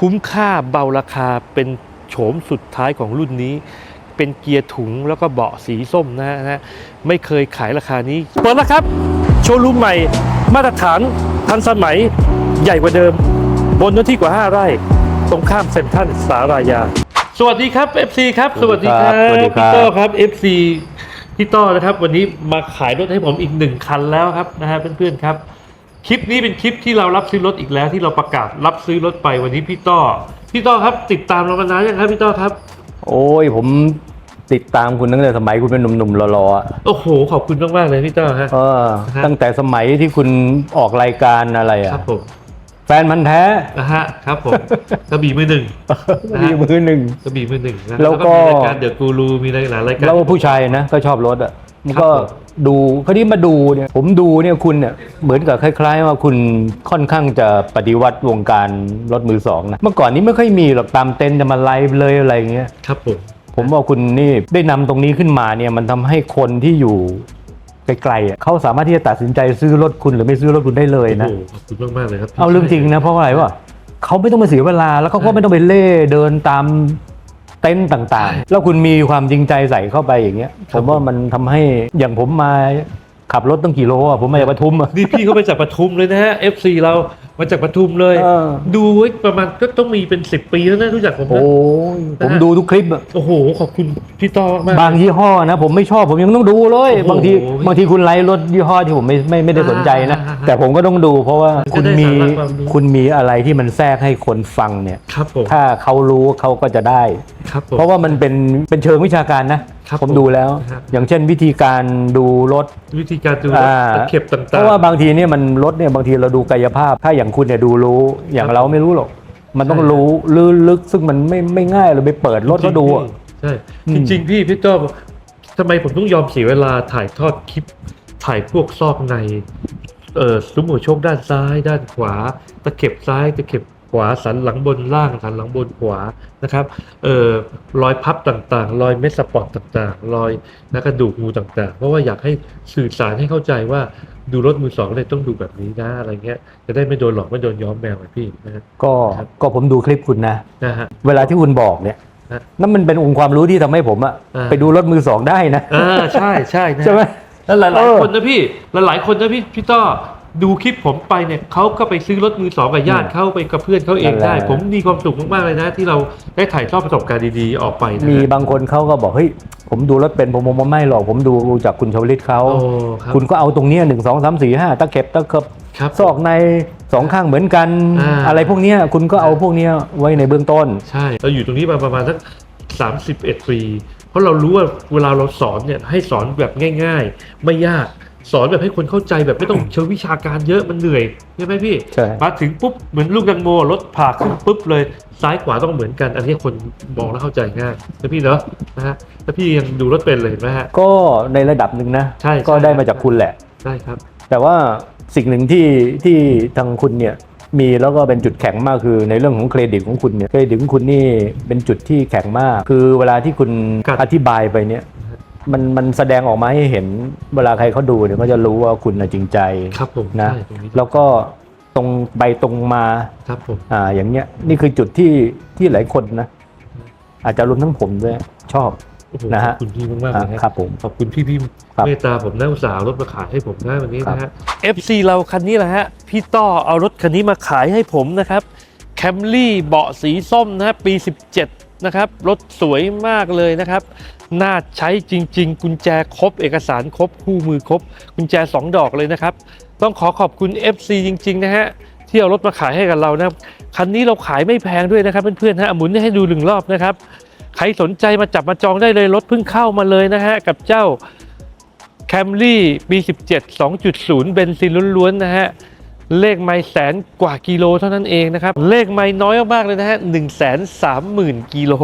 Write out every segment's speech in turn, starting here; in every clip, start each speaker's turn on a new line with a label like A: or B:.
A: คุ้มค่าเบาราคาเป็นโฉมสุดท้ายของรุ่นนี้ เป็นเกียร์ถุงแล้วก็เบาะสีส้มนะฮะนะไม่เคยขายราคานี้เปิดแล้วครับ โชว์รูมใหม่มาตรฐานทันสมัยใหญ่กว่าเดิม บนเนื้อที่กว่า 5 ไร่ ตรงข้ามเซ็นทรัลสารายา สวัสดีครับ FC ครับ สวัสดีครับ
B: สวัสดีครับ
A: พี่โต้ครับ FC พี่ต้อนะครับ วันนี้มาขายรถให้ผมอีกหนึ่งคันแล้วครับนะฮะเพื่อนๆครับ คลิปนี้เป็นคลิปที่เรารับซื้อรถอีกแล้วที่เราประกาศรับซื้อรถไปวันนี้พี่ต้อ พี่ต้อครับ ติดตามเรามานานยังครับพี่ต้อครับ
B: โอ้ยผมติดตามคุณตั้งแต่สมัยคุณเป็นหนุ่มๆรอๆอะ
A: โอ้โห ขอบคุณมากๆเลยพี่ต้อฮะ
B: เออ
A: ฮะ
B: ตั้งแต่สมัยที่คุณออกรายการอะไร
A: ค
B: อะ
A: รับผม
B: แฟนมันธุ์แท้
A: นะฮะครับผมกระบี่มือหนึ่ง นะฮะ
B: มีมือหนึ่ง
A: กระบี่มือหนึ่งนะ
B: แล้วก็
A: มีรายการเดอะกูรูมีหลายๆรายการ
B: แล้วผู้ชายนะก็ชอบรถอะ มันก็
A: ครับผม
B: ดูคราวนี้มาดูเนี่ยผมดูเนี่ยคุณเนี่ยเหมือนกับคล้าย ๆ ว่าคุณค่อนข้างจะปฏิวัติวงการรถมือสองนะเมื่อก่อนนี้ไม่ค่อยมีหรอกตามเต็นท์จะมาไลฟ์เลยอะไรอย่างเงี้ย
A: ครับผม
B: ผมว่าคุณนี่ได้นำตรงนี้ขึ้นมาเนี่ยมันทำให้คนที่อยู่ไกลๆอะเขาสามารถที่จะตัดสินใจซื้อรถคุณหรือไม่ซื้อรถคุณได้เลยนะ
A: โอ้โหขอบคุณมากๆเลยครับ
B: เอาเรื่องจริงนะเพราะว่าอะไรวะเขาไม่ต้องมาเสียเวลาแล้วเขาก็ไม่ต้องไปเล่เดินตาม เต็นท์ต่างๆ แล้วคุณมีความจริงใจใส่เข้าไปอย่างเงี้ยผมว่ามันทำให้อย่างผมมาขับรถตั้งกี่โลอะผมมาจากปทุมอะ
A: นี่พี่เขาไปจากปทุมเลยนะฮะ FC เรา มาจากปทุมเลย
B: เออ
A: ดูไว้ประมาณก็ต้องมีเป็นสิบปีแล้วนะรู้จักผม
B: โอ้
A: นะ
B: ยผมดูทุกคลิปอะ
A: โอ้โห ขอบคุณพี่ต้อมากๆ
B: บางยี่ห้อนะ ผมไม่ชอบผมยังต้องดูเลย
A: โอ้โห
B: บางทีบางทีคุณไลฟ์รถยี่ห้อที่ผมไม่ไม่ไม่ได้สนใจนะ
A: อ่า
B: แต่ผมก็ต้องดูเพราะว่า
A: มันก็
B: คุณ
A: ได้
B: มี
A: สาระความรู้
B: คุณมีอะไรที่มันแทรกให้คนฟังเนี่ย
A: ครับผม
B: ถ้าเขารู้เขาก็จะได้
A: ครับผม
B: เพราะว่ามันเป็นเป็นเชิงวิชาการนะ
A: ครับ
B: ผมดูแล้ว
A: ครับ
B: อย่างเช่นวิธีการดูรถ
A: วิธีการดู
B: อ่า
A: ตะเข็บต่างๆ
B: เพราะว่าบางทีเนี่ยมันรถเนี่ยบางทีเราดูกายภาพ ถ้าอย่างคุณเนี่ยดูรู้อย่าง
A: ครับ
B: เราไม่รู้หรอก มันต้อง
A: ใช่
B: รู้ลึกลึกซึ่งมันไม่ไม่ง่ายเราไปเปิดรถก็ดูอะ
A: ใช่
B: อืม
A: จริงๆพี่พี่ต้อทำไมผมต้องยอมเสียเวลาถ่ายทอดคลิป ถ่ายพวกซอกในเอ่อซุ้มหัวโชคด้านซ้าย ด้านขวา ตะเข็บซ้าย ตะเข็บ ขวาสันหลังบนล่างสันหลังบนขวานะครับเอ่อรอยพับต่างๆ รอยเม็ดสปอร์ตต่างๆ รอยนักกระดูกงูต่างๆ เพราะว่าอยากให้สื่อสารให้เข้าใจว่าดูรถมือสองเลยต้องดูแบบนี้นะอะไรเงี้ยจะได้ไม่โดนหลอกไม่โดนย้อมแมวไงพี่นะฮะ
B: ก็
A: ครับ
B: ก็ผมดูคลิปคุณนะ
A: นะฮะ
B: เวลาที่คุณบอกเนี่ย
A: ฮะ
B: นั่นมันเป็นองค์ความรู้ที่ทำให้ผมอะ
A: อ่า
B: ไปดูรถมือสองได้นะ
A: อ่าใช่ใช่นะ
B: ใช่ไหม
A: แล้วหลาย
B: เออ
A: ๆคนนะพี่หลายๆคนนะพี่พี่ต้อ ดูคลิปผมไปเนี่ยเขาก็ไปซื้อรถมือสองกับญาติเขาไปกับเพื่อนเขาเองได้
B: นั่นแหละ
A: ผมมีความสุขมากๆเลยนะ ที่เราได้ถ่ายทอดประสบการณ์ดีๆออกไปนะ
B: มี
A: ฮะ
B: บางคนเขาก็บอกเฮ้ยผมดูรถเป็นผมผมไม่หรอกผมดูจากคุณชวลิตเขา
A: โอ้ครับ
B: คุณก็เอาตรงเนี้ยหนึ่งสองสามสี่ห้าตะเข็บตะเข็บ
A: ครับ
B: ซอกในสองข้างเหมือนกัน
A: อ่า
B: อะไรพวกเนี้ยคุณก็เอาพวกเนี้ยไว้ในเบื้องต้น
A: ใช่เราอยู่ตรงนี้มาประมาณสักสามสิบเอ็ดปี เพราะเรารู้ว่าเวลาเราสอนเนี่ยให้สอนแบบง่าย ๆ ไม่ยาก สอนแบบให้คนเข้าใจแบบไม่ต้องเชิงวิชาการเยอะมันเหนื่อยใช่ไหมพี่
B: ใช่
A: มาถึงปุ๊บเหมือนลูกดังโมรถผ่าขึ้นปุ๊บเลยซ้ายขวาต้องเหมือนกัน อันนี้คนมองแล้วเข้าใจง่ายนะพี่เนาะนะฮะแล้วพี่ยังดูรถเป็นเลยเห็นไหมฮะ
B: ก็ในระดับหนึ่งนะ
A: ใช่
B: ก็
A: ใช่
B: ได้มาจากคุณแหละ
A: ใช่ครับ
B: แต่ว่าสิ่งหนึ่งที่ที่ทางคุณเนี่ยมีแล้วก็เป็นจุดแข็งมากคือในเรื่องของเครดิตของคุณเนี่ยเครดิตของคุณนี่เป็นจุดที่แข็งมาก คือเวลาที่คุณ
A: ครับ
B: อธิบายไปเนี่ย มันมันแสดงออกมาให้เห็นเวลาใครเขาดูเนี่ยก็จะรู้ว่าคุณน่ะจริงใจ
A: ครับผม
B: นะ
A: ใช่ตรงนี้
B: แล้วก็ตรงไปตรงมา
A: ครับผม
B: อ่าอย่างเงี้ยนี่คือจุดที่ที่หลายคนนะ อาจจะรวมทั้งผมด้วยชอบ
A: โอ้โห
B: นะ
A: ข
B: ฮะ
A: อบคุณพี่มากๆ
B: อ่า
A: เลย
B: ครับผม
A: ขอบคุณพี่พี่
B: ครับ
A: เมตตาผมนะอุตส่าห์เอารถมาขายให้ผมได้วันนี้
B: ครับ
A: นะฮะ FC เราคันนี้แหละฮะ พี่ต้อเอารถคันนี้มาขายให้ผมนะครับแคมรี่เบาะสีส้มนะฮะปี 17 นะครับ รถสวยมากเลยนะครับ น่าใช้จริง ๆ กุญแจครบ เอกสารครบ คู่มือครบ กุญแจ 2 ดอกเลยนะครับ ต้องขอขอบคุณ FC จริง ๆ นะฮะ ที่เอารถมาขายให้กับเรานะครับคันนี้เราขายไม่แพงด้วยนะครับเพื่อนๆฮะหมุนให้ดูหนึ่งรอบนะครับ ใครสนใจมาจับมาจองได้เลยรถเพิ่งเข้ามาเลยนะฮะกับเจ้าแคมรี่ปี17 2.0 เบนซินล้วนๆนะฮะ เลขไม่แสนกว่ากิโลเท่านั้นเองนะครับ เลขไม่น้อยมากๆเลยนะฮะ1 3 0 0 0 0กิโล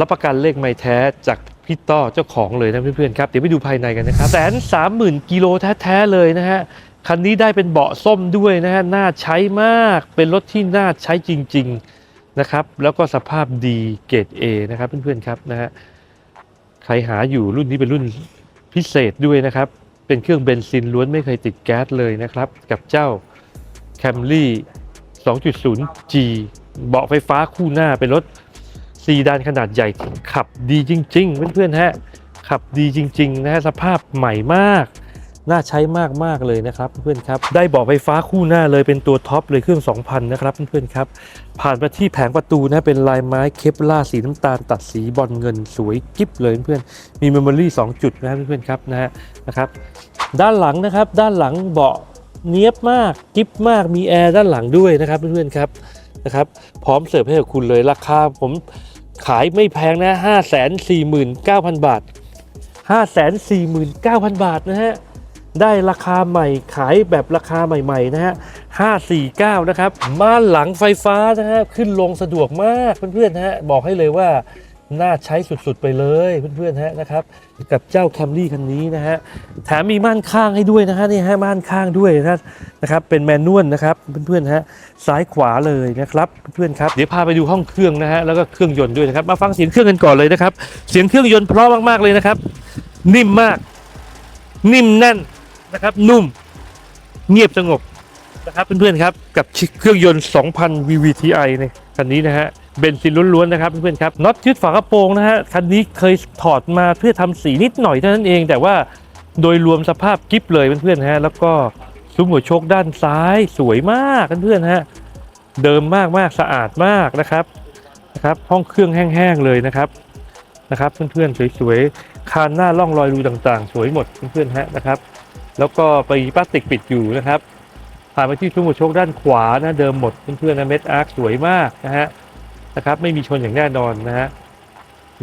A: รับประกันเลขไม่แท้จากพี่ต้อเจ้าของเลยนะเพื่อนๆครับ เดี๋ยวไปดูภายในกันนะครับแสนสามหมื่นกิโลแท้ๆเลยนะฮะคันนี้ได้เป็นเบาะส้มด้วยนะฮะน่าใช้มากเป็นรถที่น่าใช้จริง ๆนะครับ แล้วก็สภาพดีเกรด A นะครับเพื่อนๆครับนะฮะใครหาอยู่รุ่นนี้เป็นรุ่นพิเศษด้วยนะครับ เป็นเครื่องเบนซินล้วนไม่เคยติดแก๊สเลยนะครับ กับเจ้า Camry 2.0G เบาะไฟฟ้าคู่หน้าเป็นรถซีดานขนาดใหญ่ขับดีจริง ๆ เพื่อนๆฮะขับดีจริงๆนะฮะสภาพใหม่มาก น่าใช้มากๆเลยนะครับเพื่อนๆครับ ได้เบาะไฟฟ้าคู่หน้าเลยเป็นตัวท็อปเลยเครื่อง 2,000 นะครับเพื่อนๆครับ ผ่านมาที่แผงประตูนะเป็นลายไม้เคปล่าสีน้ำตาลตัดสีบอลเงินสวยกิ๊บเลยเพื่อนๆมีเมมโมรี่2จุดนะเพื่อนๆครับนะฮะนะครับ ด้านหลังนะครับด้านหลังเบาะ เนี้ยบมากกิ๊บมากมีแอร์ด้านหลังด้วยนะครับเพื่อนๆครับนะครับ พร้อมเสิร์ฟให้กับคุณเลยราคาผมขายไม่แพงนะ5 4 9 0 0 0 บาท 5 4 9 0 0 0 บาทนะฮะได้ราคาใหม่ขายแบบราคาใหม่ๆนะฮะ 549 นะครับม่านหลังไฟฟ้านะฮะขึ้นลงสะดวกมากเพื่อนๆนะฮะบอกให้เลยว่า น่าใช้สุดๆไปเลยเพื่อนๆฮะนะครับกับเจ้าแคมรี่คันนี้นะฮะแถมมีม่านข้างให้ด้วยนะฮะนี่ฮะม่านข้างด้วยนะนะครับเป็นแมนนวลนะครับเพื่อนๆฮะซ้ายขวาเลยนะครับเพื่อนๆครับเดี๋ยวพาไปดูห้องเครื่องนะฮะแล้วก็เครื่องยนต์ด้วยนะครับมาฟังเสียงเครื่องกันก่อนเลยนะครับเสียงเครื่องยนต์เพราะมากๆเลยนะครับ นิ่มมาก นิ่มแน่นนะครับนุ่มเงียบสงบนะครับเพื่อนๆครับกับเครื่องยนต์ 2,000 VVTi ในคันนี้นะฮะ เบนซินล้วนๆนะครับเพื่อนๆครับน็อตยึดฝากระโปรงนะฮะคันนี้เคยถอดมาเพื่อทำสีนิดหน่อยเท่านั้นเอง แต่ว่าโดยรวมสภาพกิฟเลยเพื่อนๆฮะแล้วก็ซุ้มหัวโชคด้านซ้ายสวยมากเพื่อนๆฮะเดิมมากๆสะอาดมากนะครับนะครับห้องเครื่องแห้งๆเลยนะครับนะครับ เพื่อนๆสวยๆคานหน้าล่องรอยรูต่างๆ สวยหมดเพื่อนๆฮะนะครับ แล้วก็ไปพลาสติกปิดอยู่นะครับผ่านไปที่ซุ้มหัวโชคด้านขวานะเดิมหมดเพื่อนๆนะเม็ดอาร์คสวยมากนะฮะ นะครับ ไม่มีชนอย่างแน่นอนนะฮะ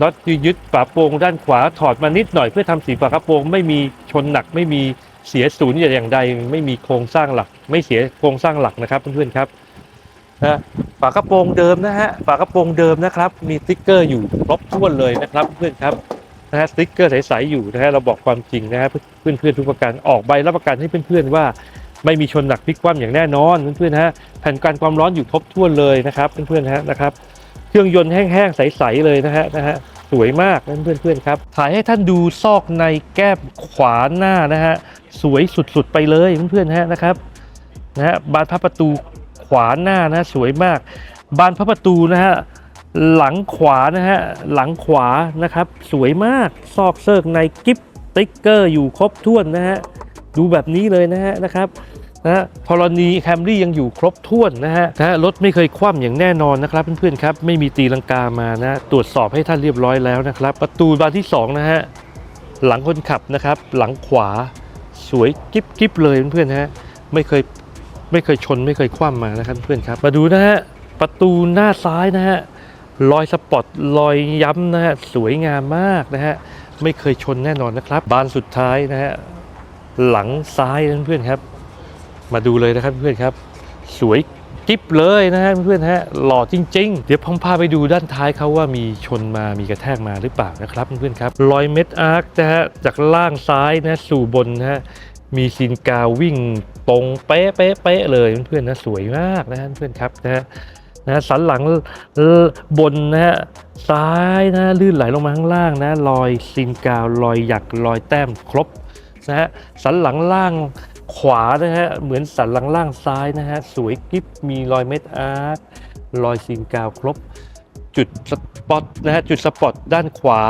A: น็อตยึดฝาโปรงด้านขวาถอดมานิดหน่อยเพื่อทำสีฝากระโปรงไม่มีชนหนักไม่มีเสียศูนย์อย่างใด ไม่มีโครงสร้างหลัก ไม่เสียโครงสร้างหลักนะครับเพื่อนๆครับนะฝากระโปรงเดิมนะฮะฝากระโปรงเดิมนะครับ มีสติ๊กเกอร์อยู่ครบถ้วนเลยนะครับเพื่อนครับนะฮะสติ๊กเกอร์ใสๆอยู่นะฮะเราบอกความจริงนะฮะเพื่อนๆทุกประการออกใบรับประกันให้เพื่อนๆว่า ไม่มีชนหนักพลิกคว่ำอย่างแน่นอนเพื่อนๆฮะแผ่นกันความร้อนอยู่ครบถ้วนเลยนะครับเพื่อนๆฮะนะครับ เครื่องยนต์แห้งๆ ใสๆ เลยนะฮะนะฮะสวยมากนะเพื่อนๆครับถ่ายให้ท่านดูซอกในแก้มขวาหน้านะฮะสวยสุดๆไปเลยเพื่อนๆฮะนะครับนะฮะบานพับประตูขวาหน้านะสวยมาก บานพับประตูนะฮะหลังขวานะฮะหลังขวานะครับ สวยมากซอกเซิร์กในกิฟติ๊กเกอร์อยู่ครบถ้วนนะฮะดูแบบนี้เลยนะฮะนะครับ นะฮะพรณีแคมรี่ยังอยู่ครบถ้วนนะฮะนะรถไม่เคยคว่ำอย่างแน่นอนนะครับเพื่อนๆครับไม่มีตีลังกามานะตรวจสอบให้ท่านเรียบร้อยแล้วนะครับ ประตูบานที่สองนะฮะหลังคนขับนะครับ หลังขวาสวยกิ๊บกิ๊บเลยเพื่อนๆฮะไม่เคยไม่เคยชนไม่เคยคว่ำมานะครับเพื่อนครับ มาดูนะฮะประตูหน้าซ้ายนะฮะรอยสปอตรอยย้ำนะฮะสวยงามมากนะฮะไม่เคยชนแน่นอนนะครับ บานสุดท้ายนะฮะหลังซ้ายนะเพื่อนครับ มาดูเลยนะครับเพื่อนครับ สวยกิ๊บเลยนะฮะเพื่อนฮะหล่อจริง ๆ เดี๋ยวผมพาไปดูด้านท้ายเขาว่ามีชนมามีกระแทกมาหรือเปล่านะครับเพื่อนครับรอยเม็ดอาร์คนะฮะจากล่างซ้ายนะสู่บนนะฮะมีซีนกาววิ่งตรงเป๊ะเป๊ะเป๊ะเลยเพื่อนๆนะสวยมากนะฮะเพื่อนครับนะฮะนะสันหลังบนนะฮะซ้ายนะลื่นไหลลงมาข้างล่างนะรอยซินกาวรอยหยักรอยแต้มครบนะฮะสันหลังล่าง ขวานะฮะเหมือนสันหลังล่างซ้ายนะฮะสวยกิ๊บมีรอยเม็ดอาร์ตรอยซินกาวครบ จุดสปอตนะฮะจุดสปอตด้านขวา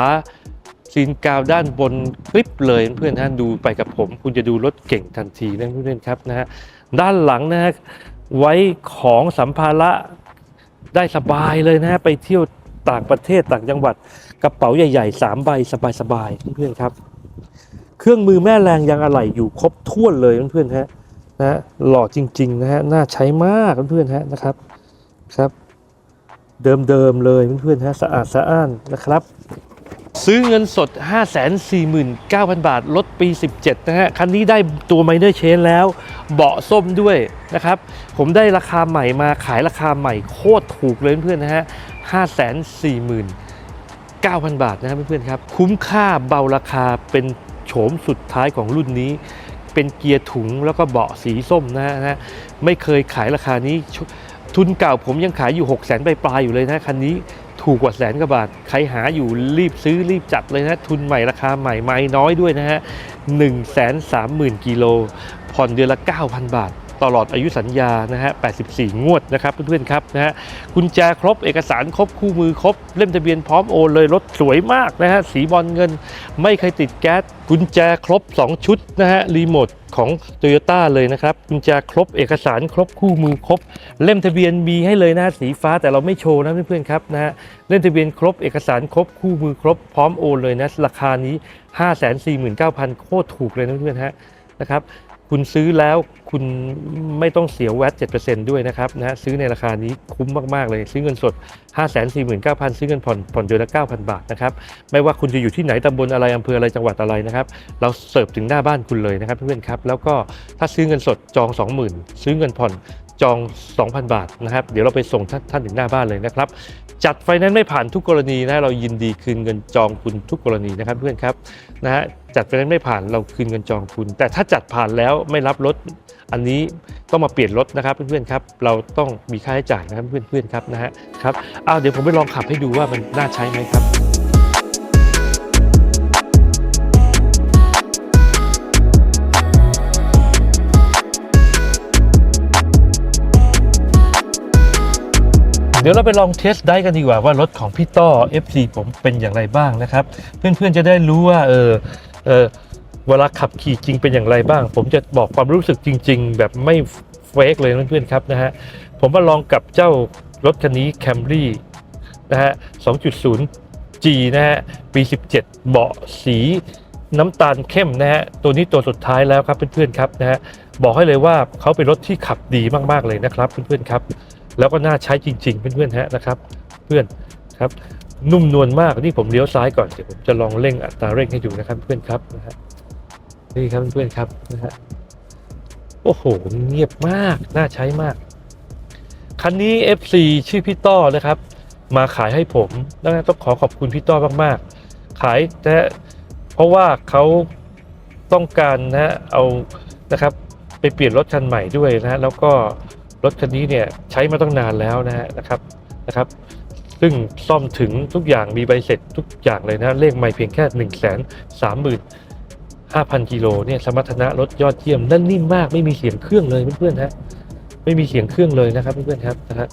A: ซีนกาวด้านบนคลิปเลยเพื่อนๆฮะดูไปกับผม คุณจะดูรถเก่งทันทีนะเพื่อนครับนะฮะด้านหลังนะฮะไว้ของสัมภาระได้สบายเลยนะฮะไปเที่ยวต่างประเทศต่างจังหวัดกระเป๋าใหญ่ๆ3ใบสบายๆเพื่อนๆครับ เครื่องมือแม่แรงยังอะไหล่อยู่ครบถ้วนเลยเพื่อนๆฮะนะฮะหล่อจริงๆนะฮะน่าใช้มากเพื่อนๆฮะนะครับครับเดิมๆเลยเพื่อนๆฮะสะอาดสะอ้านนะครับซื้อเงินสด 549,000 บาทรถปี 17 นะฮะ คันนี้ได้ตัวไมเนอร์เชนแล้ว เบาะส้มด้วยนะครับ ผมได้ราคาใหม่มาขายราคาใหม่โคตรถูกเลยเพื่อนๆนะฮะ 549,000 บาทนะครับเพื่อนๆครับ คุ้มค่าเบาราคาเป็น โฉมสุดท้ายของรุ่นนี้ เป็นเกียร์ถุงแล้วก็เบาะสีส้มนะฮะนะไม่เคยขายราคานี้ ทุนเก่าผมยังขายอยู่ 6 0 0 0 0 0ปลายๆอยู่เลยนะคันนี้ถูกกว่าแสนกว่าบาท ใครหาอยู่รีบซื้อรีบจัดเลยนะ ทุนใหม่ราคาใหม่ไม่น้อยด้วยนะฮะ1 3 0 0 0 0กิโลผ่อนเดือนละ 9,000 บาท ตลอดอายุสัญญานะฮะ 84 งวดนะครับเพื่อนๆครับนะฮะกุญแจครบเอกสารครบคู่มือครบ เล่มทะเบียนพร้อมโอนเลยรถสวยมากนะฮะสีบอลเงิน ไม่เคยติดแก๊สกุญแจครบ 2 ชุดนะฮะรีโมทของ t o y ยต้เลยนะครับกุญแจครบเอกสารครบคู่มือครบ เล่มทะเบียนมีให้เลยนะสีฟ้าแต่เราไม่โชว์นะเพื่อนๆครับนะฮะเล่มทะเบียนครบเอกสารครบคู่มือครบพร้อมโอนเลยนะราคานี้ 549,000 โคตรถูกเลยนะเพื่อนๆฮะนะครับ คุณซื้อแล้วคุณไม่ต้องเสียแวต7%ด้วยนะครับนะฮะซื้อในราคานี้คุ้มมาก ๆ เลย ซื้อเงินสด 549,000 ซื้อเงินผ่อนผ่อนเดือนละ 9,000 บาทนะครับ ไม่ว่าคุณจะอยู่ที่ไหนตำบลอะไรอำเภออะไรจังหวัดอะไรนะครับ เราเสิร์ฟถึงหน้าบ้านคุณเลยนะครับเพื่อนๆครับ แล้วก็ถ้าซื้อเงินสดจอง 20,000 ซื้อเงินผ่อนจอง 2,000 บาทนะครับ เดี๋ยวเราไปส่งท่านท่านถึงหน้าบ้านเลยนะครับ จัดไฟแนนซ์ไม่ผ่านทุกกรณีนะ เรายินดีคืนเงินจองคุณทุกกรณีนะครับเพื่อนครับนะฮะ จัดไฟแนนซ์ไม่ผ่านเราคืนเงินจองคุณ แต่ถ้าจัดผ่านแล้วไม่รับรถ อันนี้ต้องมาเปลี่ยนรถนะครับเพื่อนๆครับ เราต้องมีค่าใช้จ่ายนะครับเพื่อนๆครับนะฮะครับอ้าวเดี๋ยวผมไปลองขับให้ดูว่ามันน่าใช้ไหมครับเดี๋ยวเราไปลองเทสได้กันดีกว่าว่ารถของพี่ต้อ FC ผมเป็นอย่างไรบ้างนะครับ เพื่อนๆจะได้รู้ว่าเออ เออเวลาขับขี่จริงเป็นอย่างไรบ้าง ผมจะบอกความรู้สึกจริง ๆ แบบไม่เฟกเลยเพื่อนๆครับนะฮะผมมาลองกับเจ้ารถคันนี้ Camry นะฮะ 2.0 G นะฮะ ปี 17 เบาะสีน้ำตาลเข้มนะฮะ ตัวนี้ตัวสุดท้ายแล้วครับเพื่อนๆครับนะฮะ บอกให้เลยว่าเขาเป็นรถที่ขับดีมากๆเลยนะครับเพื่อนๆครับ แล้วก็น่าใช้จริงๆเพื่อนๆฮะนะครับ เพื่อนครับ นุ่มนวลมากนี่ผมเลี้ยวซ้ายก่อนเดี๋ยวผมจะลองเร่งอัตราเร่งให้ดูนะครับเพื่อนครับนะฮะนี่ครับเพื่อนครับนะฮะโอ้โหเงียบมากน่าใช้มาก คันนี้ FC ชื่อพี่ต้อนะครับ มาขายให้ผมแล้วต้องขอขอบคุณพี่ต้อมากๆ ขายนะฮะเพราะว่าเขาต้องการนะฮะเอานะครับไปเปลี่ยนรถคันใหม่ด้วยนะฮะแล้วก็รถคันนี้เนี่ยใช้มาตั้งนานแล้วนะฮะนะครับนะครับ ซึ่งซ่อมถึงทุกอย่างมีใบเสร็จทุกอย่างเลยนะเลขไม่เพียงแค่1นึ่งแสนสามหมื่นห้าพันกิโลเนี่ยสมรรถนะรถยอดเยี่ยมนั่นนิ่มมากไม่มีเสียงเครื่องเลยเพื่อนๆฮะไม่มีเสียงเครื่องเลยนะครับเพื่อนๆครับนะฮะ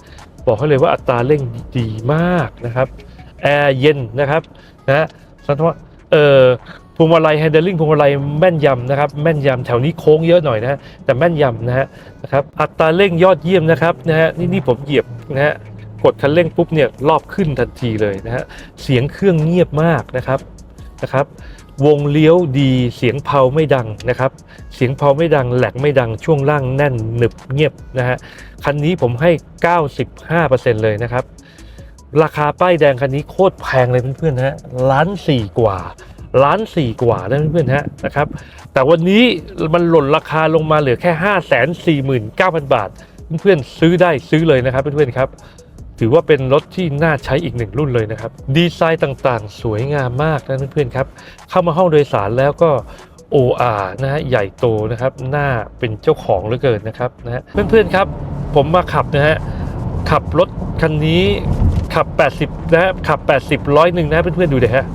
A: บอกให้เลยว่าอัตราเร่งดีมากนะครับแอร์เย็นนะครับนะฮะสันว่าเอ่อพวงมาลัย handling พวงมาลัยแม่นยำนะครับแม่นยำแถวนี้โค้งเยอะหน่อยนะฮะแต่แม่นยำนะฮะนะครับอัตราเร่งยอดเยี่ยมนะครับนะฮะนี่นี่ผมเหยียบนะฮะ กดคันเร่งปุ๊บเนี่ยรอบขึ้นทันทีเลยนะฮะเสียงเครื่องเงียบมากนะครับนะครับ วงเลี้ยวดีเสียงเพาไม่ดังนะครับ เสียงเพาไม่ดังแหลกไม่ดังช่วงล่างแน่นหนึบเงียบนะฮะคันนี้ผมให้ 95%เลยนะครับ ราคาป้ายแดงคันนี้โคตรแพงเลยเพื่อนๆนะฮะล้านสี่กว่าล้านสี่กว่านะเพื่อนๆฮะนะครับ แต่วันนี้มันหล่นราคาลงมาเหลือแค่ 5 4 9 0 0 0 บาท เพื่อนๆซื้อได้ซื้อเลยนะครับเพื่อนๆครับ ถือว่าเป็นรถที่น่าใช้อีกหนึ่งรุ่นเลยนะครับ ดีไซน์ต่างๆ สวยงามมากนะเพื่อนๆครับ เข้ามาห้องโดยสารแล้วก็ OR นะฮะใหญ่โตนะครับหน้าเป็นเจ้าของเหลือเกินนะครับนะฮะเพื่อนๆครับ ผมมาขับนะฮะขับรถคันนี้ขับ 80 นะฮะขับ 80ร้อยหนึ่งนะเพื่อนๆดูเลยฮะ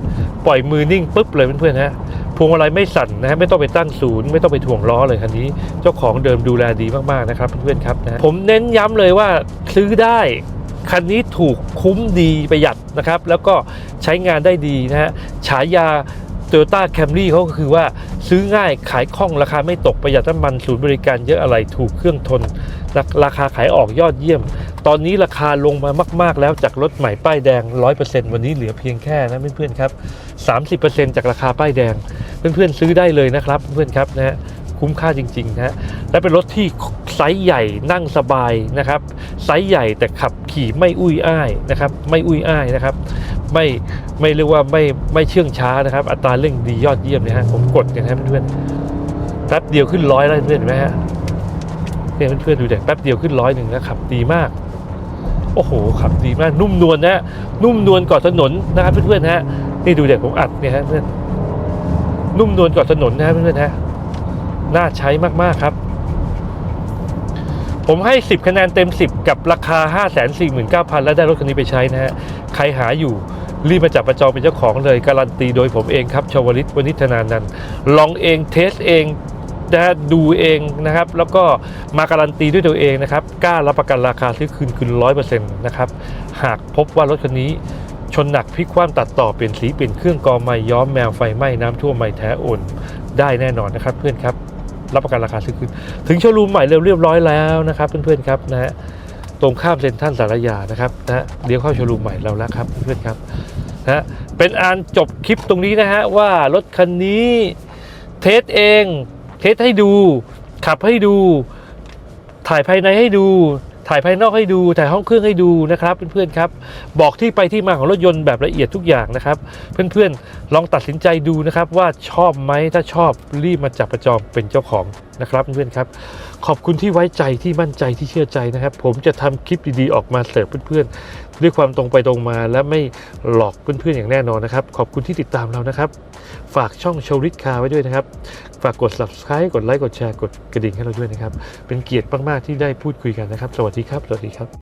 A: ปล่อยมือนิ่งปุ๊บเลยเพื่อนๆฮะพวงมาลัยไม่สั่นนะฮะไม่ต้องไปตั้งศูนย์ไม่ต้องไปถ่วงล้อเลยคันนี้ เจ้าของเดิมดูแลดีมากๆนะครับเพื่อนๆครับนะผมเน้นย้ำเลยว่าซื้อได้ คันนี้ถูกคุ้มดีประหยัดนะครับ แล้วก็ใช้งานได้ดีนะฮะฉายา Toyota Camry เขาก็คือว่าซื้อง่ายขายคล่องราคาไม่ตกประหยัดน้ำมันศูนย์บริการเยอะอะไรถูกเครื่องทนราราคาขายออกยอดเยี่ยม ตอนนี้ราคาลงมามาก ๆ แล้วจากรถใหม่ป้ายแดง 100%วันนี้เหลือเพียงแค่นะเพื่อนๆครับ 30%จากราคาป้ายแดง เพื่อนๆซื้อได้เลยนะครับเพื่อนๆครับนะฮะคุ้มค่าจริงๆนะฮะและเป็นรถที่ ไซส์ใหญ่นั่งสบายนะครับ ไซส์ใหญ่แต่ขับขี่ไม่อุ้ยอ้ายนะครับ ไม่อุ้ยอ้ายนะครับ ไม่ไม่เรียกว่าไม่ไม่เชื่องช้านะครับ อัตราเร่งดียอดเยี่ยมนะฮะผมกดกันนะเพื่อนแป๊บเดียวขึ้นร้อยแล้วเพื่อนเห็นไหมฮะเนี่ยเพื่อนๆดูเด็กแป๊บเดียวขึ้นร้อยหนึ่งนะขับดีมากโอ้โหขับดีมากนุ่มนวลนะฮะนุ่มนวลก่อถนนนะครับเพื่อนๆฮะนี่ดูเด็กผมอัดเนี่ยฮะเพื่อนนุ่มนวลก่อถนนนะฮะเพื่อนๆฮะน่าใช้มากๆครับ ผมให้ 10 คะแนนเต็ม 10 กับราคา 5 4 9 0 0 0 แล้วได้รถคันนี้ไปใช้นะฮะ ใครหาอยู่รีบมาจับประจองเป็นเจ้าของเลย การันตีโดยผมเองครับชวลิตวณิธนานันลองเองเทสเองนะฮะดูเองนะครับ แล้วก็มาการันตีด้วยตัวเองนะครับกล้ารับประกันราคาซื้อคืนคืนร้อยเปอร์เซ็นต์นะครับ หากพบว่ารถคันนี้ชนหนักพลิกคว่ำตัดต่อเปลี่ยนสีเปลี่ยนเครื่องกอไม้ย้อมแมวไฟไหม้น้ำท่วมไม่แท้โอนได้แน่นอนนะครับเพื่อนครับ รับประกันราคาซื้อคืนถึงโชว์รูมใหม่เรียบร้อยแล้วนะครับเพื่อนๆครับนะฮะตรงข้ามเซ็นทรัลสารยานะครับนะฮะเลี้ยวเข้าโชว์รูมใหม่เราแล้วครับเพื่อนๆครับนะฮะเป็นอันจบคลิปตรงนี้นะฮะว่ารถคันนี้เทสเอง เทสให้ดู ขับให้ดู ถ่ายภายในให้ดู ถ่ายภายนอกให้ดูถ่ายห้องเครื่องให้ดูนะครับเพื่อนๆครับบอกที่ไปที่มาของรถยนต์แบบละเอียดทุกอย่างนะครับ เพื่อนๆลองตัดสินใจดูนะครับว่าชอบไหมถ้าชอบรีบมาจับประจองเป็นเจ้าของนะครับเพื่อนๆครับ ขอบคุณที่ไว้ใจที่มั่นใจที่เชื่อใจนะครับ ผมจะทำคลิปดีๆออกมาเสิร์ฟเพื่อนๆ ด้วยความตรงไปตรงมา และไม่หลอกเพื่อนๆอย่างแน่นอนนะครับ ขอบคุณที่ติดตามเรานะครับ ฝากช่องโชว์ริคาไว้ด้วยนะครับ ฝากกด subscribe กดไลค์กดแชร์กดกระดิ่งให้เราด้วยนะครับ เป็นเกียรติมากๆที่ได้พูดคุยกันนะครับ สวัสดีครับ สวัสดีครับ